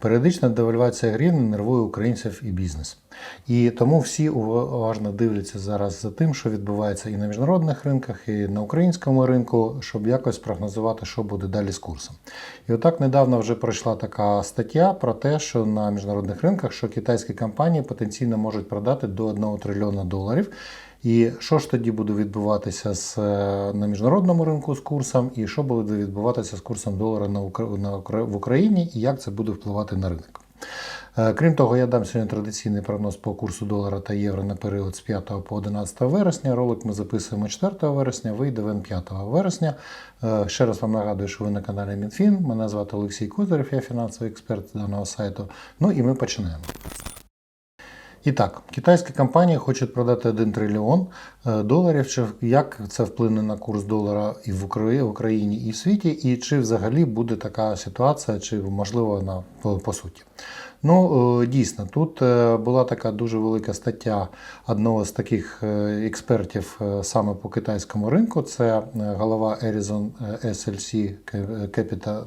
Періодична девальвація гривні нервує українців і бізнес. І тому всі уважно дивляться зараз за тим, що відбувається і на міжнародних ринках, і на українському ринку, щоб якось прогнозувати, що буде далі з курсом. І отак недавно вже пройшла така стаття про те, що на міжнародних ринках що китайські компанії потенційно можуть продати до 1 трильйона доларів. І що ж тоді буде відбуватися з, е, на міжнародному ринку з курсом, і що буде відбуватися з курсом долара на, в Україні, і як це буде впливати на ринок? Е, Крім того, я дам сьогодні традиційний прогноз по курсу долара та євро на період з 5 по 11 вересня. Ролик ми записуємо 4 вересня, вийде він 5 вересня. Е, Ще раз вам нагадую, що ви на каналі Мінфін. Мене звати Олексій Козирев, я фінансовий експерт даного сайту. Ну і ми починаємо. І так, китайські компанії хочуть продати 1 трильйон е, доларів. Чи як це вплине на курс долара і в Украї- в Україні, і в світі, і чи взагалі буде така ситуація, чи можливо вона по, суті? Ну, е, дійсно, тут е, була така дуже велика стаття одного з таких експертів саме по китайському ринку. Це голова Horizon SLC Capital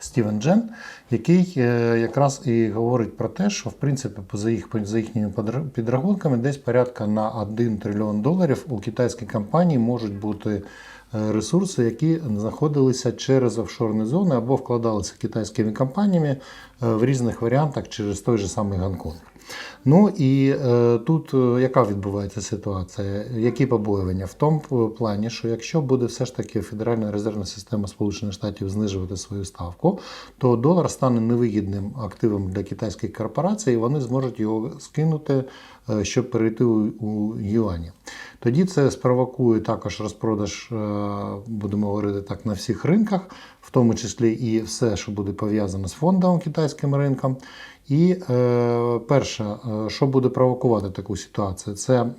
Стівен Джен, який е, якраз і говорить про те, що в принципі поза їх за їхніми підрахунками десь порядка на 1 трильйон доларів у китайській компанії можуть бути е, ресурси, які знаходилися через офшорні зони або вкладалися китайськими компаніями е, в різних варіантах через той же самий Гонконг. Ну і е, тут е, яка відбувається ситуація? Які побоювання? В тому плані, що якщо буде все ж таки Федеральна резервна система Сполучених Штатів знижувати свою ставку, то долар стане невигідним активом для китайських корпорацій, і вони зможуть його скинути, е, щоб перейти у, юані. Тоді це спровокує також розпродаж, е, будемо говорити так, на всіх ринках, в тому числі і все, що буде пов'язано з фондовим китайським ринком. І е, перше, е, що буде провокувати таку ситуацію, це е,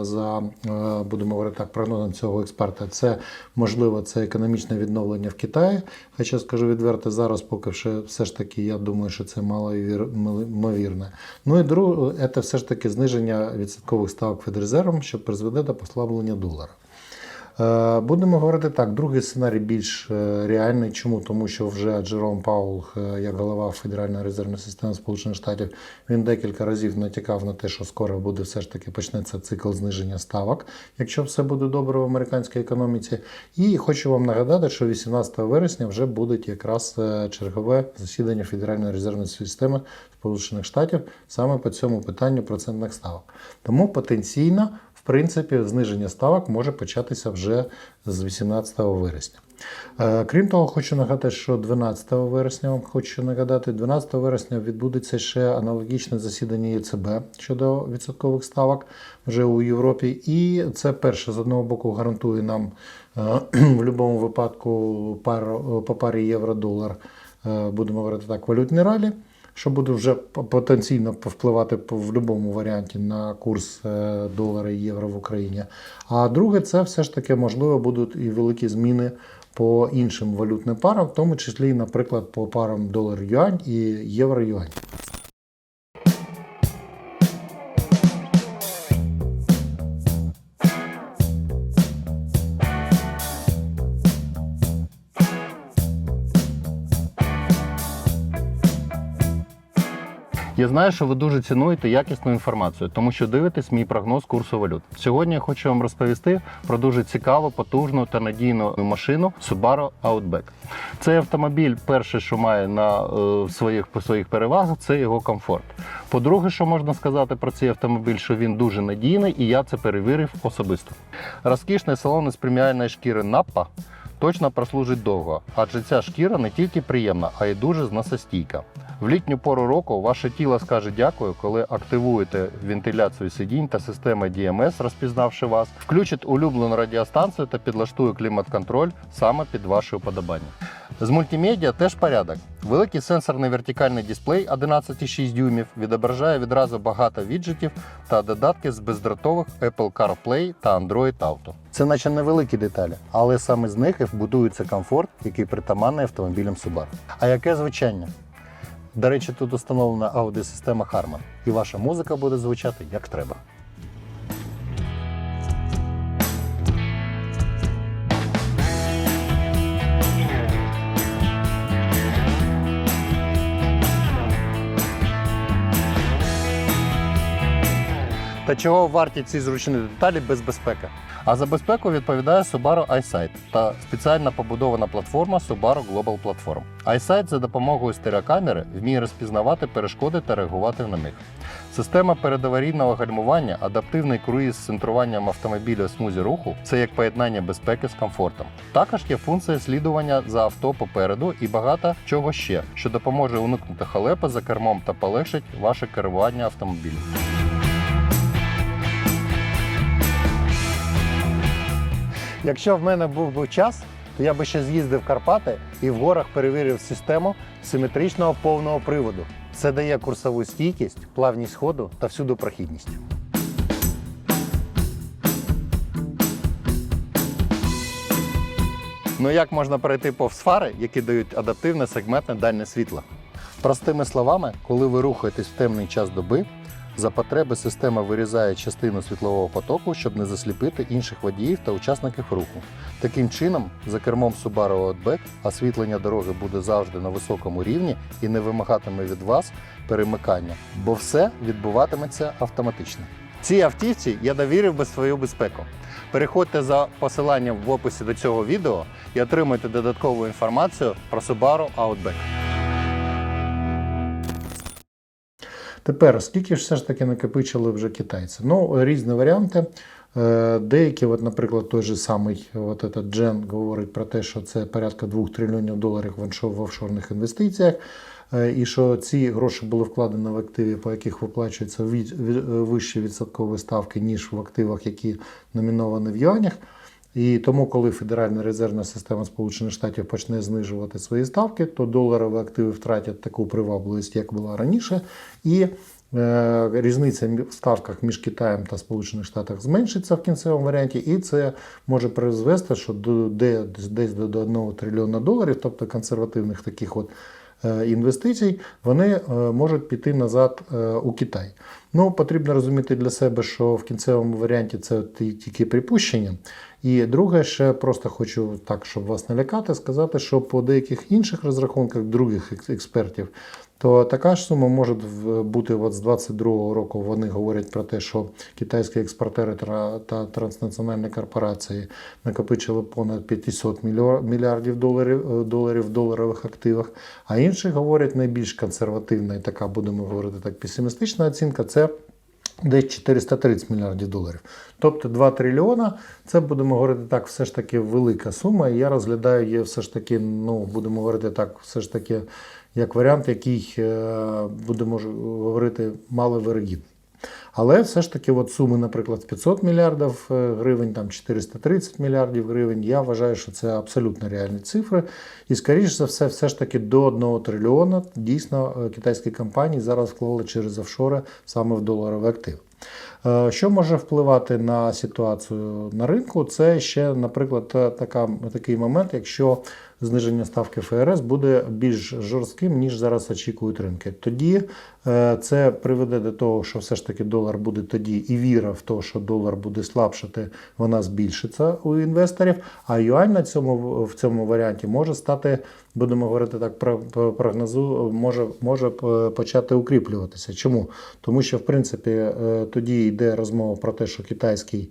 за е, будемо говорити так, прогнозом цього експерта, це можливо це економічне відновлення в Китаї. Хоча скажу відверто, зараз поки ще все ж таки, я думаю, що це малоймовірне. Ну і друге, це все ж таки зниження відсоткових ставок Федрезервом, що призведе до послаблення долара. Е, Будемо говорити так, другий сценарій більш е, реальний. Чому? Тому що вже Джером Паул, е, як голова Федеральної резервної системи Сполучених Штатів, він декілька разів натякав на те, що скоро буде все ж таки почнеться цикл зниження ставок, якщо все буде добре в американській економіці. І хочу вам нагадати, що 18 вересня вже буде якраз чергове засідання Федеральної резервної системи Сполучених Штатів саме по цьому питанню процентних ставок. Тому потенційно принципі, зниження ставок може початися вже з 18 вересня. Е, Крім того, хочу нагадати, що 12 вересня вам хочу нагадати, 12 вересня відбудеться ще аналогічне засідання ЄЦБ щодо відсоткових ставок вже у Європі. І це перше з одного боку гарантує нам е, в будь-якому випадку пар, по парі євро-долар, е, будемо говорити так, валютні ралі що буде вже потенційно впливати в будь-якому варіанті на курс е, долара і євро в Україні. А друге, це все ж таки можливо будуть і великі зміни по іншим валютним парам, в тому числі, наприклад, по парам долар-юань і євро-юань. Я знаю, що ви дуже цінуєте якісну інформацію, тому що дивитесь мій прогноз курсу валют. Сьогодні я хочу вам розповісти про дуже цікаву, потужну та надійну машину Subaru Outback. Цей автомобіль, перше, що має на е, своїх по своїх перевагах, це його комфорт. По-друге, що можна сказати про цей автомобіль, що він дуже надійний, і я це перевірив особисто. Розкішний салон із преміальної шкіри Nappa точно прослужить довго, адже ця шкіра не тільки приємна, а й дуже зносостійка. В літню пору року ваше тіло скаже дякую, коли активуєте вентиляцію сидінь та система DMS, розпізнавши вас, включить улюблену радіостанцію та підлаштує клімат-контроль саме під ваше уподобання. З мультимедіа теж порядок. Великий сенсорний вертикальний дисплей 11,6 дюймів відображає відразу багато віджитів та додатки з бездротових Apple CarPlay та Android Auto. Це наче невеликі деталі, але саме з них і вбудується комфорт, який притаманний автомобілям Subaru. А яке звучання? До речі, тут установлена аудіосистема Harman, і ваша музика буде звучати як треба. Та чого варті ці зручні деталі без безпеки? А за безпеку відповідає Subaru iSight та спеціально побудована платформа Subaru Global Platform. iSight за допомогою стереокамери вміє розпізнавати перешкоди та реагувати на них. Система передаварійного гальмування, адаптивний круїз з центруванням автомобіля смузі руху це як поєднання безпеки з комфортом. Також є функція слідування за авто попереду і багато чого ще, що допоможе уникнути халепи за кермом та полегшить ваше керування автомобілем. Якщо в мене був би час, то я би ще з'їздив Карпати і в горах перевірив систему симетричного повного приводу. Це дає курсову стійкість, плавність ходу та всюду прохідність. Ну як можна перейти повз фари, які дають адаптивне сегментне дальнє світло? Простими словами, коли ви рухаєтесь в темний час доби, за потреби система вирізає частину світлового потоку, щоб не засліпити інших водіїв та учасників руху. Таким чином, за кермом Subaru Outback освітлення дороги буде завжди на високому рівні і не вимагатиме від вас перемикання, бо все відбуватиметься автоматично. Цій автівці я довірив би свою безпеку. Переходьте за посиланням в описі до цього відео і отримуйте додаткову інформацію про Subaru Outback. Тепер, скільки ж все ж таки накопичили вже китайці? Ну, різні варіанти. Е, Деякі, от, наприклад, той же самий от этот Джен говорить про те, що це порядка 2 трильйонів доларів в офшорних інвестиціях, е, і що ці гроші були вкладені в активи, по яких виплачуються вищі відсоткові ставки, ніж в активах, які номіновані в юанях. І тому, коли Федеральна резервна система Сполучених Штатів почне знижувати свої ставки, то доларові активи втратять таку привабливість, як була раніше, і е, різниця в ставках між Китаєм та Сполучених Штатах зменшиться в кінцевому варіанті, і це може призвести, що до де, десь до, до 1 трильйона доларів, тобто консервативних таких от е, інвестицій, вони е, можуть піти назад е, у Китай. Ну, потрібно розуміти для себе, що в кінцевому варіанті це тільки припущення. І друге, ще просто хочу так, щоб вас не лякати, сказати, що по деяких інших розрахунках других експертів, то така ж сума може бути от з 22-го року. Вони говорять про те, що китайські експортери та транснаціональні корпорації накопичили понад 500 мільярдів доларів, е, доларів в доларових активах. А інші говорять найбільш консервативна і така, будемо говорити так, песимістична оцінка це десь 430 мільярдів доларів. Тобто 2 трильйона, це будемо говорити так, все ж таки велика сума. І я розглядаю її все ж таки, ну будемо говорити так, все ж таки, як варіант, який е, будемо говорити маловирогідний. Але все ж таки, от суми, наприклад, 500 мільярдів е, гривень, там 430 мільярдів гривень. Я вважаю, що це абсолютно реальні цифри. І, скоріш за все, все ж таки до 1 трильйона дійсно е, китайські компанії зараз вклали через офшори саме в доларовий актив. Е, Що може впливати на ситуацію на ринку? Це ще, наприклад, така, такий момент, якщо зниження ставки ФРС буде більш жорстким, ніж зараз очікують ринки. Тоді е, це приведе до того, що все ж таки долар буде тоді, і віра в те, що долар буде слабшати, вона збільшиться у інвесторів. А юань на цьому в цьому варіанті може стати, будемо говорити так, про- про прогнозу, може, може е, почати укріплюватися. Чому? Тому що в принципі е, тоді йде розмова про те, що китайський.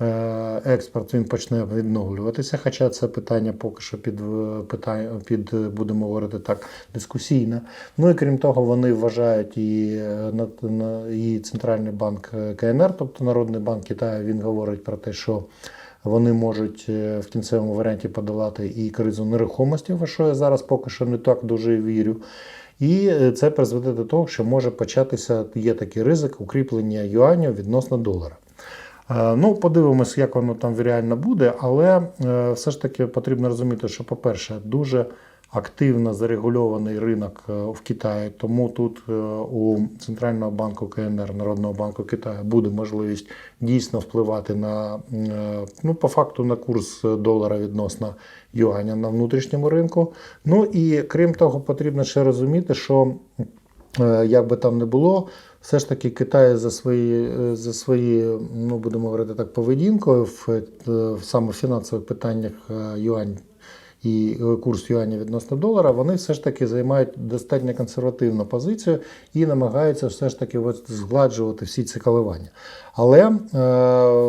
е, Експорт він почне відновлюватися, хоча це питання поки що під, е, питання, під е, будемо говорити так, дискусійне. Ну і крім того, вони вважають і, і Центральний банк КНР, тобто Народний банк Китаю, він говорить про те, що вони можуть в кінцевому варіанті подолати і кризу нерухомості, в що я зараз поки що не так дуже вірю. І е, це призведе до того, що може початися, є такий ризик укріплення юаню відносно долара. Е, Ну, подивимось, як воно там реально буде, але е, все ж таки потрібно розуміти, що, по-перше, дуже активно зарегульований ринок е, в Китаї, тому тут е, у Центрального банку КНР, Народного банку Китаю, буде можливість дійсно впливати на, е, ну, по факту, на курс долара відносно юаня на внутрішньому ринку. Ну і крім того, потрібно ще розуміти, що як би там не було, все ж таки Китай за свої, за свої ну будемо говорити так, поведінкою в, в саме фінансових питаннях юань і курс юаня відносно долара, вони все ж таки займають достатньо консервативну позицію і намагаються все ж таки згладжувати всі ці коливання. Але е,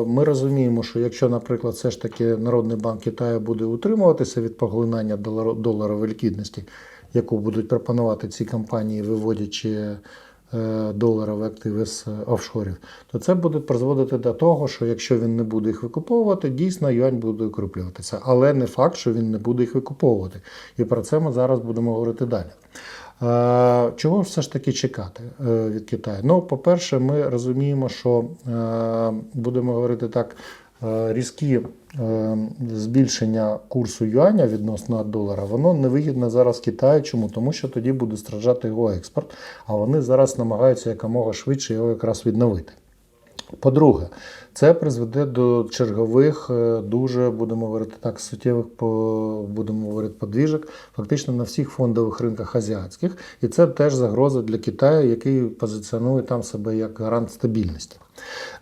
ми розуміємо, що якщо, наприклад, все ж таки Народний банк Китаю буде утримуватися від поглинання доларо- доларової ліквідності, яку будуть пропонувати ці компанії, виводячи доларові активи з е, офшорів, то це буде призводити до того, що якщо він не буде їх викуповувати, дійсно юань буде укріплюватися. Але не факт, що він не буде їх викуповувати. І про це ми зараз будемо говорити далі. Е, Чого все ж таки чекати е, від Китаю? Ну, по-перше, ми розуміємо, що е, будемо говорити так, е, різкі е, збільшення курсу юаня відносно долара, воно невигідно зараз Китаю. Чому? Тому що тоді буде страждати його експорт, а вони зараз намагаються якомога швидше його якраз відновити. По-друге, це призведе до чергових, е, дуже будемо говорити так, суттєвих будемо говорити подвіжок, фактично на всіх фондових ринках азіатських, і це теж загроза для Китаю, який позиціонує там себе як гарант стабільності.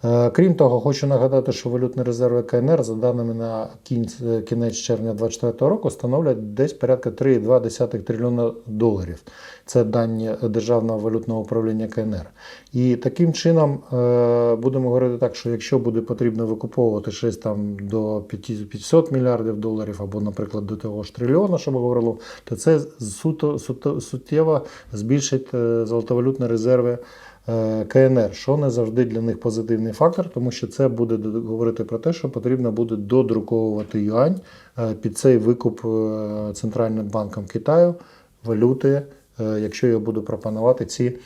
Е, Крім того, хочу нагадати, що валютні резерви КНР, за даними на кінець, червня 2024 року, становлять десь порядка 3,2 трильйона доларів. Це дані Державного валютного управління КНР. І таким чином е, будемо говорити так, що якщо буде потрібно викуповувати щось там до 500 мільярдів доларів, або, наприклад, до того ж трильйона, що ми говорили, то це суто, суто суттєво збільшить е, золотовалютні резерви. Е, КНР, що не завжди для них позитивний фактор, тому що це буде говорити про те, що потрібно буде додруковувати юань е, під цей викуп е, Центральним банком Китаю валюти, якщо його будуть пропонувати ці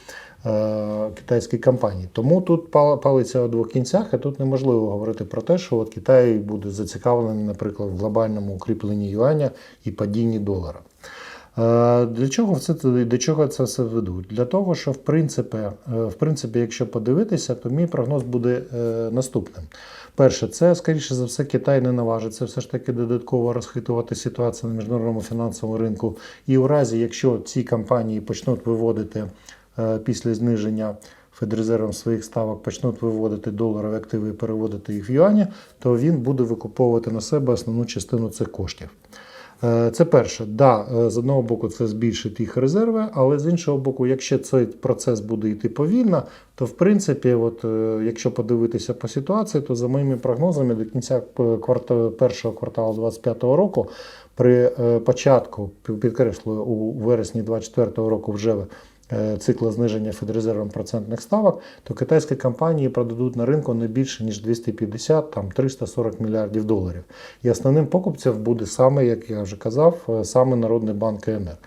китайські компанії. Тому тут пал- палиться у двох кінцях, і тут неможливо говорити про те, що от Китай буде зацікавлений, наприклад, в глобальному укріпленні юаня і падінні долара. Е, Для чого це до чого це все ведуть? Для того, що в принципі, е, в принципі, якщо подивитися, то мій прогноз буде е, наступним. Перше, це скоріше за все, Китай не наважиться все ж таки додатково розхитувати ситуацію на міжнародному фінансовому ринку. І у разі, якщо ці компанії почнуть виводити після зниження Федрезервом своїх ставок почнуть виводити доларові активи і переводити їх в юані, то він буде викуповувати на себе основну частину цих коштів. Е, Це перше, да, е, з одного боку, це збільшить їх резерви, але з іншого боку, якщо цей процес буде йти повільно, то в принципі, от, е, якщо подивитися по ситуації, то за моїми прогнозами до кінця п- кварта, першого кварталу 2025 року, при початку, підкреслюю, у вересні 2024 року вже цикла зниження Федрезервом процентних ставок, то китайські компанії продадуть на ринку не більше ніж 250 там 340 мільярдів доларів. І основним покупцем буде саме, як я вже казав, е, саме Народний банк КНР.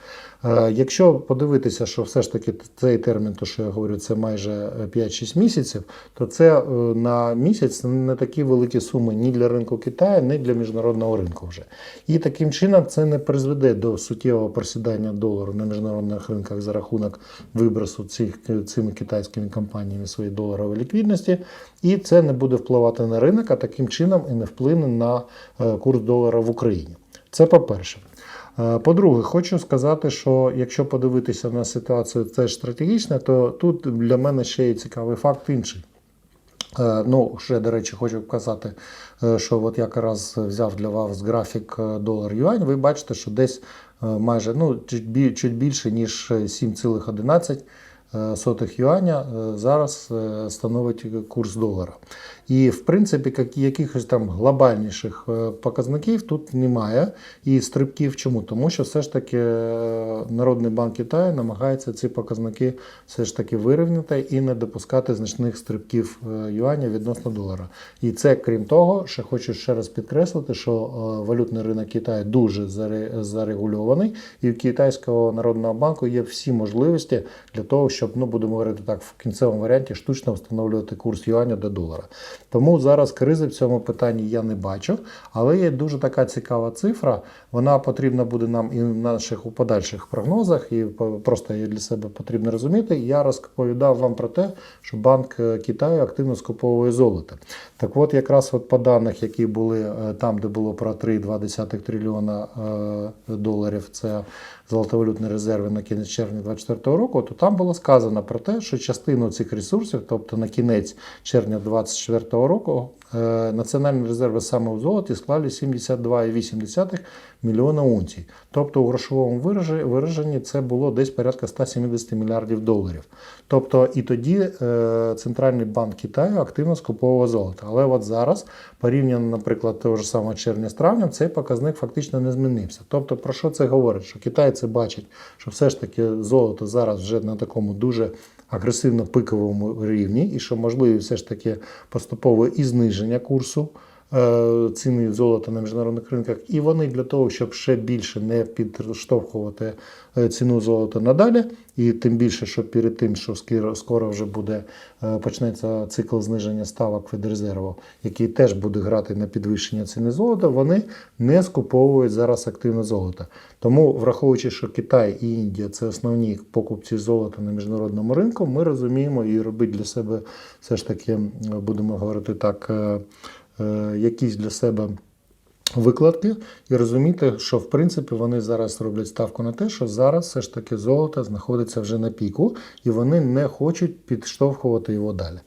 Е, Якщо подивитися, що все ж таки цей термін, то що я говорю, це майже е, 5-6 місяців, то це е, на місяць не такі великі суми ні для ринку Китаю, ні для міжнародного ринку вже. І таким чином це не призведе до суттєвого просідання долару на міжнародних ринках за рахунок вибросу цих, цими китайськими компаніями своєї доларової ліквідності, і це не буде впливати на ринок, а таким чином і не вплине на е, курс долара в Україні. Це по-перше. Е, По-друге, хочу сказати, що якщо подивитися на ситуацію це стратегічно, то тут для мене ще є цікавий факт інший. Е, Ну, ще, до речі, хочу вказати, е, що от якраз взяв для вас графік е, долар-юань. Ви бачите, що десь майже ну, чуть більше, ніж 7,11 е, сотих юаня е, зараз е, становить курс долара. І в принципі, якихось там глобальніших е, показників тут немає і стрибків. Чому? Тому що все ж таки е, Народний банк Китаю намагається ці показники все ж таки вирівняти і не допускати значних стрибків е, юаня відносно долара. І це крім того, ще хочу ще раз підкреслити, що е, валютний ринок Китаю дуже зарегульований, і в китайського народного банку є всі можливості для того, щоб ну будемо говорити так, в кінцевому варіанті штучно встановлювати курс юаня до долара. Тому зараз кризи в цьому питанні я не бачу, але є дуже така цікава цифра. Вона потрібна буде нам і в наших у подальших прогнозах, і просто її для себе потрібно розуміти. Я розповідав вам про те, що Банк е, Китаю активно скуповує золото. Так от, якраз от по даних, які були е, там, де було про 3,2 трильйона е, доларів, це золотовалютні резерви на кінець червня 2024 року, то там було сказано про те, що частину цих ресурсів, тобто на кінець червня 2024 року, е, національні резерви саме у золоті склали 72,8 мільйона унцій. Тобто у грошовому вираженні це було десь порядка 170 мільярдів доларів. Тобто і тоді е, Центральний банк Китаю активно скуповував золото. Але от зараз, порівняно, наприклад, того ж самого червня з травнем, цей показник фактично не змінився. Тобто, про що це говорить? Що китайці бачать, що все ж таки золото зараз вже на такому дуже агресивно пиковому рівні, і що можливі все ж таки поступове і зниження курсу ціни золота на міжнародних ринках, і вони для того, щоб ще більше не підштовхувати е, ціну золота надалі, і тим більше, що перед тим, що скоро, вже буде е, почнеться цикл зниження ставок Федрезерву, який теж буде грати на підвищення ціни золота, вони не скуповують зараз активно золото. Тому, враховуючи, що Китай і Індія це основні покупці золота на міжнародному ринку, ми розуміємо і робити для себе все ж таки, будемо говорити так, е, е, якісь для себе викладки і розуміти, що в принципі вони зараз роблять ставку на те, що зараз все ж таки золото знаходиться вже на піку, і вони не хочуть підштовхувати його далі.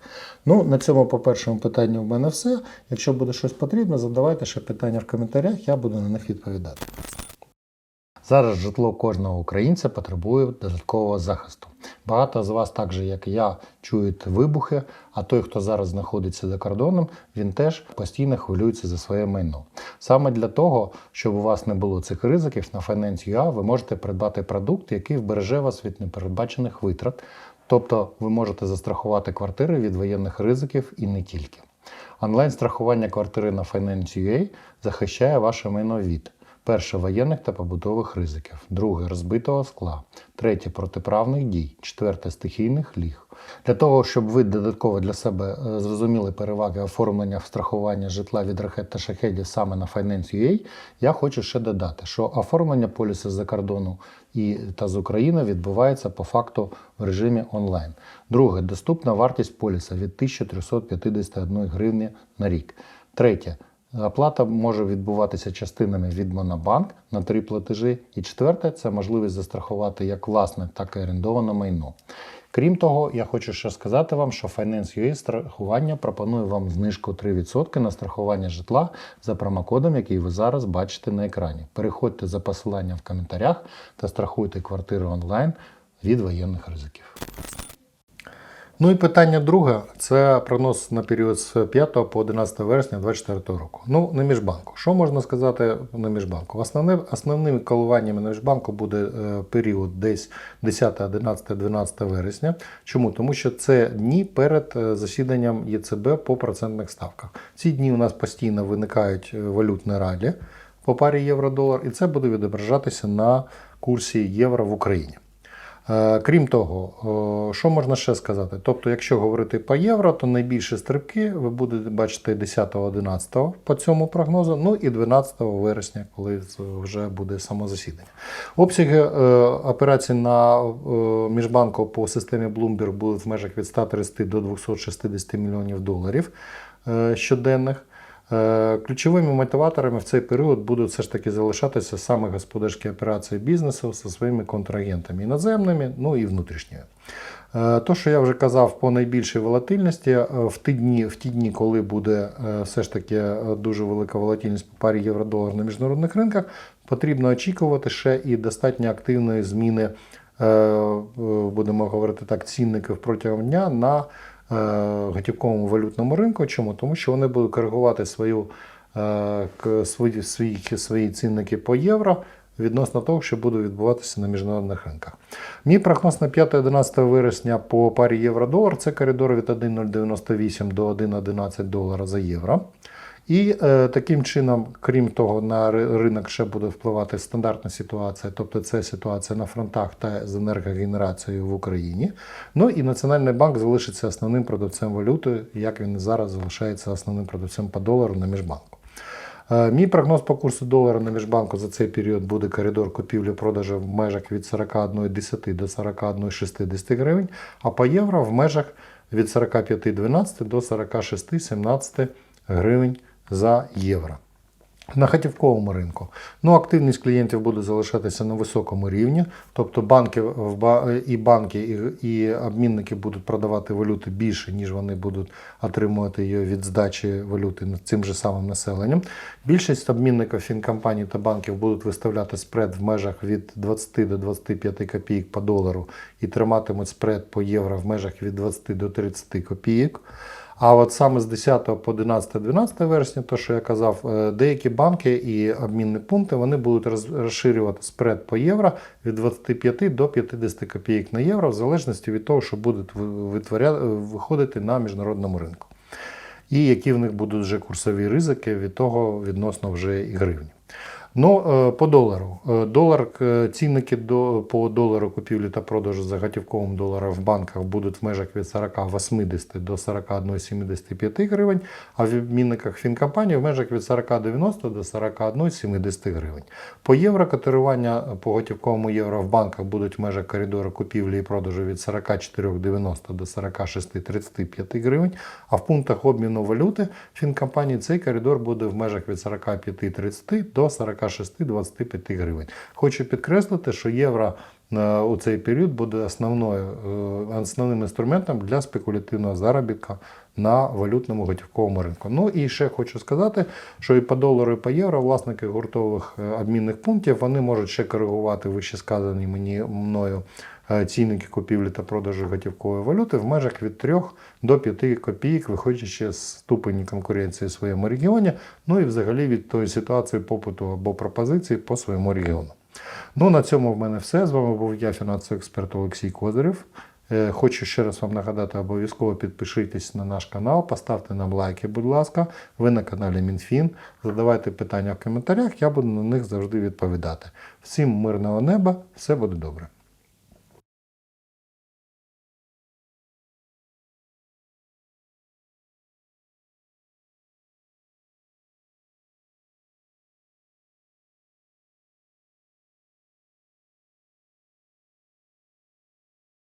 Ну, на цьому по першому питанню в мене все. Якщо буде щось потрібно, задавайте ще питання в коментарях, я буду на них відповідати. Зараз житло кожного українця потребує додаткового захисту. Багато з вас, так же як і я, чують вибухи, а той, хто зараз знаходиться за кордоном, він теж постійно хвилюється за своє майно. Саме для того, щоб у вас не було цих ризиків, на Finance.ua ви можете придбати продукт, який вбереже вас від непередбачених витрат. Тобто ви можете застрахувати квартири від воєнних ризиків і не тільки. Онлайн-страхування квартири на Finance.ua захищає ваше майно від перше воєнних та побутових ризиків, друге розбитого скла, третє протиправних дій, четверте стихійних ліг. Для того, щоб ви додатково для себе е, зрозуміли переваги оформлення страхування житла від ракет та шахедів саме на Finance.ua, я хочу ще додати, що оформлення полісу з-за кордону і та з України відбувається по факту в режимі онлайн. Друге, доступна вартість поліса від 1351 гривні на рік. Третє. Оплата може відбуватися частинами від Монобанк на три платежі. І четверте це можливість застрахувати як власне, так і орендоване майно. Крім того, я хочу ще сказати вам, що Finance.ua страхування пропонує вам знижку 3% на страхування житла за промокодом, який ви зараз бачите на екрані. Переходьте за посиланням в коментарях та страхуйте квартиру онлайн від воєнних ризиків. Ну і питання друге це прогноз на період з 5 по 11 вересня 2024 року. Ну, на міжбанку. Що можна сказати на міжбанку? Основне, основними коливаннями на міжбанку буде е, період десь 10, 11, 12 вересня. Чому? Тому що це дні перед е, засіданням ЄЦБ по процентних ставках. Ці дні у нас постійно виникають е, валютні ралі по парі євро-долар, і це буде відображатися на курсі євро в Україні. Е, Крім того, що можна ще сказати? Тобто, якщо говорити по євро, то найбільші стрибки ви будете бачити 10-11 по цьому прогнозу, ну і 12 вересня, коли вже буде само засідання. Обсяги е, операцій на е, міжбанку по системі Bloomberg будуть в межах від 130 до 260 мільйонів доларів е, щоденних. Е, Ключовими мотиваторами в цей період будуть все ж таки залишатися саме господарські операції бізнесу зі своїми контрагентами іноземними, ну і внутрішніми. Е, То, що я вже казав по найбільшій волатильності, е, в ті дні, в ті дні коли буде все ж таки дуже велика волатильність по парі євро-долар на міжнародних ринках, потрібно очікувати ще і достатньо активної зміни, будемо говорити так, цінників протягом дня на готівковому валютному ринку. Чому? Тому що вони будуть коригувати свою, е, свої, свої, свої цінники по євро відносно того, що буде відбуватися на міжнародних ринках. Мій прогноз на 5-11 вересня по парі євро-долар це коридор від 1,098 до 1,11 долара за євро. І е, таким чином, крім того, на ринок ще буде впливати стандартна ситуація, тобто це ситуація на фронтах та з енергогенерацією в Україні. Ну і Національний банк залишиться основним продавцем валюти, як він зараз залишається основним продавцем по долару на міжбанку. Е, Мій прогноз по курсу долара на міжбанку за цей період буде коридор купівлі-продажу в межах від 41,10 до 41,60 гривень, а по євро в межах від 45,12 до 46,17 гривень за євро. На готівковому ринку ну, активність клієнтів буде залишатися на високому рівні, тобто банки і банки і обмінники будуть продавати валюти більше, ніж вони будуть отримувати її від здачі валюти цим же самим населенням. Більшість обмінників фінкомпаній та банків будуть виставляти спред в межах від 20 до 25 копійок по долару і триматимуть спред по євро в межах від 20 до 30 копійок. А от саме з 10 по 11-12 вересня, то що я казав, е, деякі банки і обмінні пункти вони будуть розширювати спред по євро від 25 до 50 копійок на євро, в залежності від того, що будуть виходити на міжнародному ринку. І які в них будуть вже курсові ризики від того відносно вже і гривні. Ну, е, по долару. Е, Долар, е, цінники до, по долару купівлі та продажу за готівковим доларом в банках будуть в межах від 40,80 до 41,75 гривень, а в обмінниках фінкомпанії в межах від 40,90 до 41,70 гривень. По євро котирування по готівковому євро в банках будуть в межах коридору купівлі і продажу від 44,90 до 46,35 гривень, а в пунктах обміну валюти фінкомпанії цей коридор буде в межах від 45,30 до 46,25 гривень. Хочу підкреслити, що євро е, у цей період буде основною, е, основним інструментом для спекулятивного заробітку на валютному готівковому ринку. Ну і ще хочу сказати, що і по долару, і по євро власники гуртових е, обмінних пунктів вони можуть ще коригувати вищесказані мені мною цінники купівлі та продажу готівкової валюти в межах від 3 до 5 копійок, виходячи з ступені конкуренції в своєму регіоні, ну і взагалі від тої ситуації попиту або пропозиції по своєму регіону. Ну, на цьому в мене все. З вами був я, фінансовий експерт Олексій Козирев. Е, Хочу ще раз вам нагадати, обов'язково підпишитесь на наш канал, поставте нам лайки, будь ласка. Ви на каналі МінФін. Задавайте питання в коментарях, я буду на них завжди відповідати. Всім мирного неба, все буде добре.